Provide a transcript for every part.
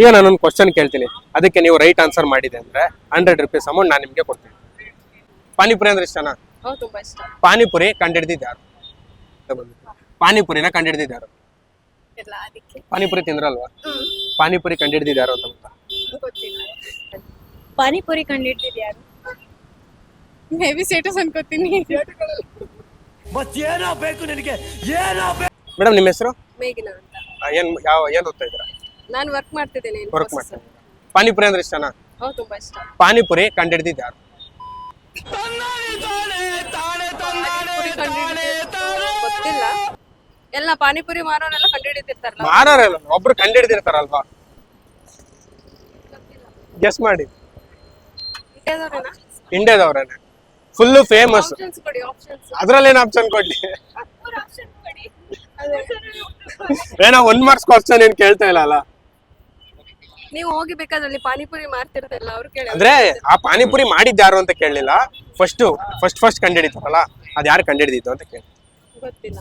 ಈಗ ನಾನೊಂದು ಕ್ವಶನ್ ಕೇಳ್ತೀನಿ. ಅದಕ್ಕೆ ನೀವು ರೈಟ್ ಆನ್ಸರ್ ಮಾಡಿದೆ ಅಂದ್ರೆ ಹಂಡ್ರೆಡ್ ರುಪೀಸ್ ಅಮೌಂಟ್ ನಾನು ನಿಮಗೆ ಕೊಡ್ತೀನಿ. ಪಾನಿಪುರಿ ಅಂದ್ರೆ ಇಷ್ಟನಾ? ಹೌದು ತುಂಬಾ ಇಷ್ಟ. ಪಾನಿಪುರಿ ಕಂಡಿಡ್ದಿದ್ದ ಯಾರು? ಪಾನಿಪುರಿನ ಕಂಡಿಡ್ದಿದ್ದ ಯಾರು? ಇಲ್ಲ ಅದಕ್ಕೆ. ಪಾನಿಪುರಿ ತಿಂದ್ರಲ್ವಾ? ಪಾನಿಪುರಿ ಕಂಡಿಡ್ದಿದ್ದ ಯಾರು ಅಂತ ಗೊತ್ತಾ? ಗೊತ್ತಿಲ್ಲ. ಪಾನಿಪುರಿ ಕಂಡಿಡ್ತಿದ್ ಯಾರು? ಮೇ ಬಿ ಸ್ಟೇಟಸ್ ಅನ್ಕೋತೀನಿ. ಮತ್ತೇನೋ ಬೇಕು ನಿನಗೆ ಏನೋ ಬೇಕು. ಮೇಡಮ್ ನಿಮ್ಮ ಹೆಸರು? ಮೇಘನಾ ಅಂತ. ಏನ್ ಯಾವ ಏನ್ ಓದ್ತಾ ಇದ್ದೀರಾ? ನಾನು ವರ್ಕ್ ಮಾಡ್ತಿದ್ದೇನೆ ವರ್ಕ್ ಮಾಡ್ತೀನಿ ಪಾನಿಪುರಿ ಅಂದ್ರೆ ಇಷ್ಟನಾ? ಹೌದು ತುಂಬಾ ಇಷ್ಟ. ಪಾನಿಪುರಿ ಕಂಡಿಡ್ದಿದ್ದು ಯಾರು ಪಾನಿಪುರಿ ಕಂಡಿಡ್ದಿದ್ದು. ಗೊತ್ತಿಲ್ಲ. ಎಲ್ಲ ಪಾನಿಪುರಿ ಮಾರೋನೆಲ್ಲ ಕಂಡಿಡಿತಿರ್ತಾರಲ್ಲ ಮಾರಾರಲ್ಲ ಒಬ್ರು ಕಂಡಿಡ್ದಿರ್ತಾರಲ್ವಾ? ಗೆಸ್ ಮಾಡಿ. ಇಂಡಿಯಾದವ್ರೇನೆ? ಫುಲ್ ಫೇಮಸ್ ಆಪ್ಷನ್ಸ್ ಕೊಡಿ ಆಪ್ಷನ್ಸ್ ಅದ್ರಲ್ಲೇನು ಆಪ್ಷನ್ ಕೊಡ್ಲಿ? ಏನೋ ಒಂದ್ ಮಾರ್ಕ್ಸ್ ಕ್ವಶನ್ ಏನ್ ಕೇಳ್ತಾ ಇಲ್ಲ ಅಲ್ಲ? ನೀವು ಹೋಗಿ ಬೇಕಾದ್ರಲ್ಲಿ ಪಾನಿಪುರಿ ಮಾಡ್ತಿರ್ತಲ್ಲ ಅವ್ರು ಕೇಳಿ ಅಂದ್ರೆ ಆ ಪಾನಿಪುರಿ ಮಾಡಿದ್ ಯಾರು ಅಂತ ಕೇಳಲಿಲ್ಲ. ಫಸ್ಟ್ ಫಸ್ಟ್ ಫಸ್ಟ್ ಕಂಡಿಡಿತಾರಲ್ಲ ಅದ್ ಯಾರು ಕಂಡಿಡಿದಿತ್ತು ಅಂತ ಕೇಳಿ. ಗೊತ್ತಿಲ್ಲ.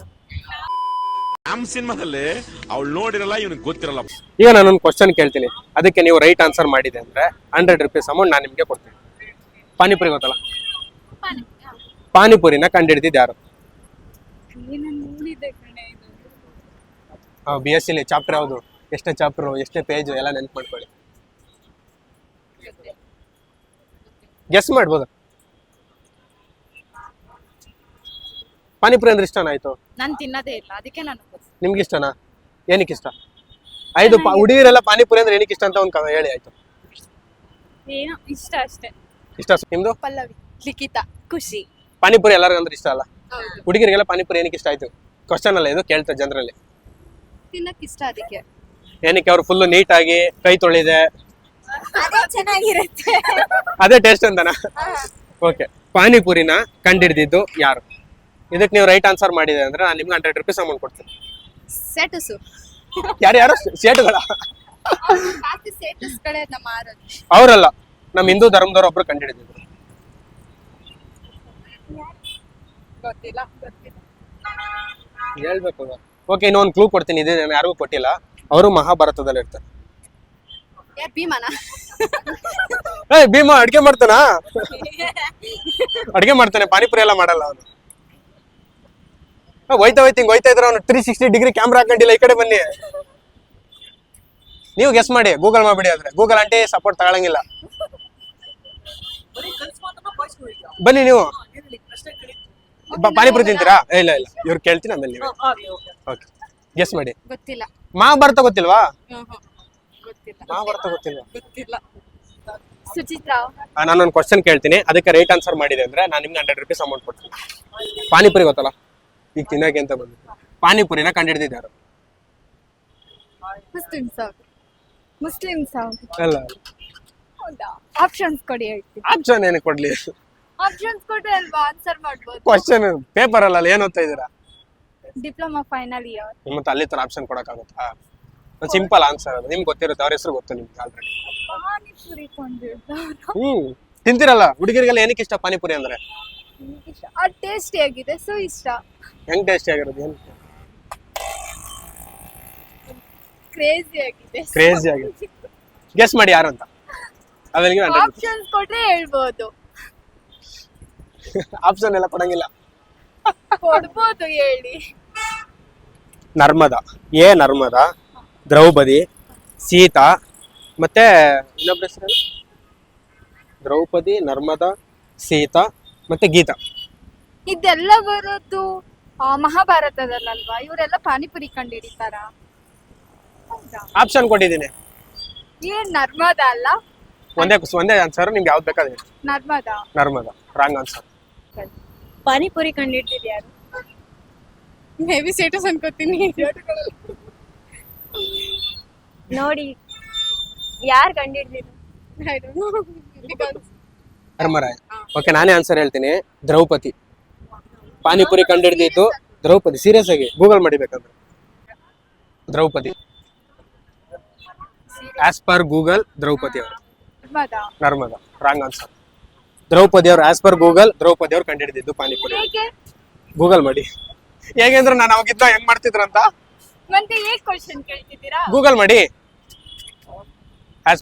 ನಮ್ ಸಿನಿಮಾದಲ್ಲಿ ಅವಳು ನೋಡಿರಲ್ಲ ಇವನಿಗೆ ಗೊತ್ತಿರಲ್ಲ. ಈಗ ನಾನೊಂದು ಕ್ವಶನ್ ಕೇಳ್ತೀನಿ. ಅದಕ್ಕೆ ನೀವು ರೈಟ್ ಆನ್ಸರ್ ಮಾಡಿದೆ ಅಂದ್ರೆ ಹಂಡ್ರೆಡ್ ರುಪೀಸ್ ಅಮೌಂಟ್ ನಾನು ನಿಮಗೆ ಕೊಡ್ತೀನಿ. ಪಾನಿಪುರಿ ಗೊತ್ತಲ್ಲ? ಪಾನಿಪುರಿನ ಕಂಡಿಡಿದಿದ್ದು ಯಾರು? ಬಿ ಎಸ್ ಸಿಲಿ ಚಾಪ್ಟರ್ ಯಾವುದು? ಎಷ್ಟೇ ಚಾಪ್ಟರ್ ಎಷ್ಟೇ ಪೇಜ್ ಎಲ್ಲ ನೆನ್ಪು ಮಾಡ್ಕೊಳ್ಳಿ. ಗೆಸ್ ಮಾಡ್ಬೋದು? ಪಾನಿಪುರಿ ಅಂದ್ರೆ ಇಷ್ಟನಾ ಆಯ್ತು? ನಾನು ತಿನ್ನದೇ ಇಲ್ಲ ಅದಕ್ಕೆ ನಾನು ನಿಮ್ಗೆ ಇಷ್ಟನಾ? ಏನಕ್ಕೆ ಇಷ್ಟ? ಐದು ಹುಡುಗಿರೆಲ್ಲ ಪಾನಿಪುರಿ ಅಂದ್ರೆ ಏನಕ್ಕೆ ಇಷ್ಟ ಅಂತ ಒಂದು ಹೇಳಿ ಆಯ್ತು. ಏನೋ ಇಷ್ಟ ಅಷ್ಟೇ. ಇಷ್ಟ ನಿಮ್ದು? ಪಲ್ಲವಿ ಲಿಖಿತ ಖುಷಿ. ಪಾನಿಪುರಿ ಎಲ್ಲರಿಗೂ ಅಂದ್ರೆ ಇಷ್ಟ ಅಲ್ಲ? ಹುಡುಗಿರಿಗೆಲ್ಲ ಪಾನಿಪುರಿ ಏನಕ್ಕೆ ಇಷ್ಟ ಆಯ್ತು? ಕ್ವಶನ್ ಅಲ್ಲ ಇದು ಕೇಳ್ತಾರೆ ಜನರಲ್ಲಿ. ತಿನ್ನಕ್ಕೆ ಇಷ್ಟ ಅದಕ್ಕೆ. ಏನಕ್ಕೆ ಅವ್ರು ಫುಲ್ ನೀಟಾಗಿ ಕೈ ತೊಳಿದೆ? ಅದೇ ಚೆನ್ನಾಗಿರುತ್ತೆ. ಅದೇ ಟೇಸ್ಟ್ ಅಂತನಾ? ಓಕೆ ಪಾನಿಪುರಿನ ಕಂಡಿಡ್ದಿದ್ದು ಯಾರು? ಇದಕ್ಕೆ ನೀವು ರೈಟ್ ಆನ್ಸರ್ ಮಾಡಿದೆ ಅಂದ್ರೆ ನಾನು ನಿಮ್ಗೆ ಹಂಡ್ರೆಡ್ ರುಪೀಸ್ ಅಮೌಂಟ್ ಕೊಡ್ತೀನಿ. ಸ್ಟೇಟಸ್. ಯಾರು ಯಾರು? ಸೇಟುಗಳ? ಅವರಲ್ಲ ನಮ್ಮ ಹಿಂದೂ ಧರ್ಮದವ್ರು ಒಬ್ರು ಕಂಡಿಡಿದ್ರು ಹೇಳ್ಬೇಕು. ಓಕೆ ಇನ್ನೊಂದು ಕ್ಲೂ ಕೊಡ್ತೀನಿ ಇದು ನಾನು ಯಾರಿಗೂ ಕೊಟ್ಟಿಲ್ಲ. ಅವರು ಮಹಾಭಾರತದಲ್ಲಿ ಇರ್ತಾರೆ. ಏ ಭೀಮಾ ಅಡ್ಗೆ ಮಾಡ್ತಾನ? ಅಡ್ಗೆ ಮಾಡ್ತಾನೆ ಪಾನಿಪುರಿ ಎಲ್ಲ ಮಾಡಲ್ಲ ಅವನು. ಹೋಯ್ತಾ ಹೋಯ್ತು ಹಿಂಗ್ ಹೋಯ್ತಾ ಇದ್ರೆ ಅವನು ತ್ರೀ ಸಿಕ್ಸ್ಟಿ ಡಿಗ್ರಿ ಕ್ಯಾಮ್ರಾ ಹಾಕೊಂಡಿಲ್ಲ ಈ ಕಡೆ ಬನ್ನಿ. ನೀವು ಗೆಸ್ ಮಾಡಿ ಗೂಗಲ್ ಮಾಡ್ಬಿಡಿ ಆದ್ರೆ. ಗೂಗಲ್ ಆಂಟಿ ಸಪೋರ್ಟ್ ತಗೊಳಂಗಿಲ್ಲ. ಬನ್ನಿ ನೀವು. ಬ- ಪಾನಿಪುರಿ ತಿಂತೀರಾ? ಇಲ್ಲ ಇಲ್ಲ ಇವ್ರು ಕೇಳ್ತೀನಿ ಆಮೇಲೆ ನೀವು. ಓಕೆ. ಗೆಸ್ ಮಾಡಿ. ಗೊತ್ತಿಲ್ಲ. ಬರ್ತಾ ಗೊತ್ತಿಲ್ವಾ. ಗೊತ್ತಿಲ್ಲ. ಮಹಾಭಾರತ ಗೊತ್ತಿಲ್ವಾ? ಗೊತ್ತಿಲ್ಲ. ಸುಚಿತ್ರಾ. ನಾನು ನಾನೊಂದು ಕ್ವಶನ್ ಕೇಳ್ತೀನಿ. ಅದಕ್ಕೆ ರೈಟ್ ಆನ್ಸರ್ ಮಾಡಿದೆ ಅಂದ್ರೆ ನಾನು ನಿಮ್ಗೆ ಹಂಡ್ರೆಡ್ ರುಪೀಸ್ ಅಮೌಂಟ್ ಕೊಡ್ತೀನಿ. ಪಾನಿಪುರಿ ಗೊತ್ತಲ್ಲ? ಈಗ ತಿನ್ನಕ್ಕೆ ಅಂತ ಬಂದು ಪಾನಿಪುರಿನ ಕಂಡಿಡ್ದಿದ್ದಾರು ಅಲ್ಲ. ಹೌದಾ? ಆಪ್ಷನ್ಸ್ ಕೊಡಿ ಹೇಳ್ತೀನಿ. ಆಪ್ಷನ್ ಏನಕ್ಕೆ ಕೊಡ್ಲಿ? ಆಪ್ಷನ್ಸ್ ಕೊಟ್ರೆ ಅಲ್ವಾ? ಆನ್ಸರ್ ಮಾಡ್ಬೋದು. ಕ್ವಶನ್ ಪೇಪರ್ ಅಲ್ಲ ಏನ್ ಓದ್ತಾ ಇದ್ದೀರಾ? ಡಿಪ್ಲೊಮಾ ಫೈನಲ್ ಇಯರ್ ಮತ್ತೆ ಅಲ್ಲಿ ತರ ಆಪ್ಷನ್ ಕೊಡಕ್ಕಾಗುತ್ತಾ? ಒಂದು ಸಿಂಪಲ್ ಆನ್ಸರ್ ಅದು. ನಿಮ್ಗೆ ಗೊತ್ತಿರುತ್ತೆ ಅವ್ರ ಹೆಸರು ಗೊತ್ತು ನಿಮ್ಗೆ ಆಲ್ರೆಡಿ ಪಾನಿಪುರಿ ಕೊಂಡಿರ್ತಾರೆ ಹ್ಮ್. ತಿಂತಿರಲ್ಲ? ಹುಡುಗಿರಿಗೆಲ್ಲ ಏನಕ್ಕೆ ಇಷ್ಟ ಪಾನಿಪುರಿ ಅಂದ್ರೆ? ಅದು ಟೇಸ್ಟಿ ಆಗಿದೆ ಸೊ ಇಷ್ಟ. ಹೆಂಗ್ ಟೇಸ್ಟಿ ಆಗಿರೋದು? ಏನು? ಕ್ರೇಜಿ ಆಗಿದೆ. ಕ್ರೇಜಿ ಆಗಿದೆ. ಗೆಸ್ ಮಾಡಿ ಯಾರು ಅಂತ ಅವೆಲ್ಲಿಗೆ ಆಪ್ಷನ್ ಆಪ್ಷನ್ಸ್ ಕೊಟ್ರೆ ಹೇಳ್ಬೋದು. ಆಪ್ಷನ್ ಎಲ್ಲ ಕೊಡಂಗಿಲ್ಲ. ಕೊಡ್ಬೋದು ಹೇಳಿ. ನರ್ಮದಾ. ಎ ನರ್ಮದಾ ದ್ರೌಪದಿ ಸೀತಾ ಮತ್ತೆ ಇನ್ನೊಬ್ಬರ ಹೆಸರು? ದ್ರೌಪದಿ ನರ್ಮದ ಸೀತಾ ಮತ್ತೆ ಗೀತಾ. ಇದೆಲ್ಲ ಬರೋದು ಆ, ಮಹಾಭಾರತದಲ್ಲಲ್ವಾ? ಇವರೆಲ್ಲ ಪಾನಿಪುರಿ ಕಂಡು ಹಿಡಿತಾರ ಆಪ್ಷನ್ ಕೊಟ್ಟಿದ್ದೀನಿ. ಏನ್ ನರ್ಮದ ಅಲ್ಲ? ಒಂದೇ ಒಂದೇ ಆನ್ಸರ್ ನಿಮ್ಗೆ ಯಾವ್ದು ಬೇಕಾದ್ರೆ ನರ್ಮದ? ನರ್ಮದ. ರಾಂಗ್ ಆನ್ಸರ್ ಪಾನಿಪುರಿ ಕಂಡು ಮೇ ಬಿ ಸ್ಟೇಟಸ್ ಅನ್ಕೋತೀನಿ. ನೋಡಿ ಯಾರು ಕಂಡಿಡ್ದಿದ್ದು ಧರ್ಮರಾಯ ಓಕೆ ನಾನೇ ಆನ್ಸರ್ ಹೇಳ್ತೀನಿ. ದ್ರೌಪದಿ. ಪಾನಿಪುರಿ ಕಂಡಿಡ್ದಿತ್ತು ದ್ರೌಪದಿ. ಸೀರಿಯಸ್ ಆಗಿ Google ಮಾಡಿಬೇಕಂದ್ರೆ. Draupadi. As per Google Draupadi ಅವರು. ನರ್ಮದ? ನರ್ಮದಾ. ರಾಂಗ್ ಆನ್ಸರ್ ದ್ರೌಪದಿ ಅವರು ಆಸ್ ಪರ್ ಗೂಗಲ್ ದ್ರೌಪದಿ ಕಂಡು ಕಂಡಿಡಿದಿದ್ದು ಪಾನಿಪುರಿ. ಗೂಗಲ್ ಮಾಡಿ. ಹೇಗೆ ಅಂದ್ರೆ ನಾನು ಅವಾಗಿದ್ದ ಹೆಂಗ್ ಮಾಡ್ತಿದ್ರಂತ? ಮತ್ತೆ ಹೇಗ್ ಕ್ವಶನ್ ಕೇಳ್ತಿದ್ದೀರಾ? ಗೂಗಲ್ ಮಾಡಿ.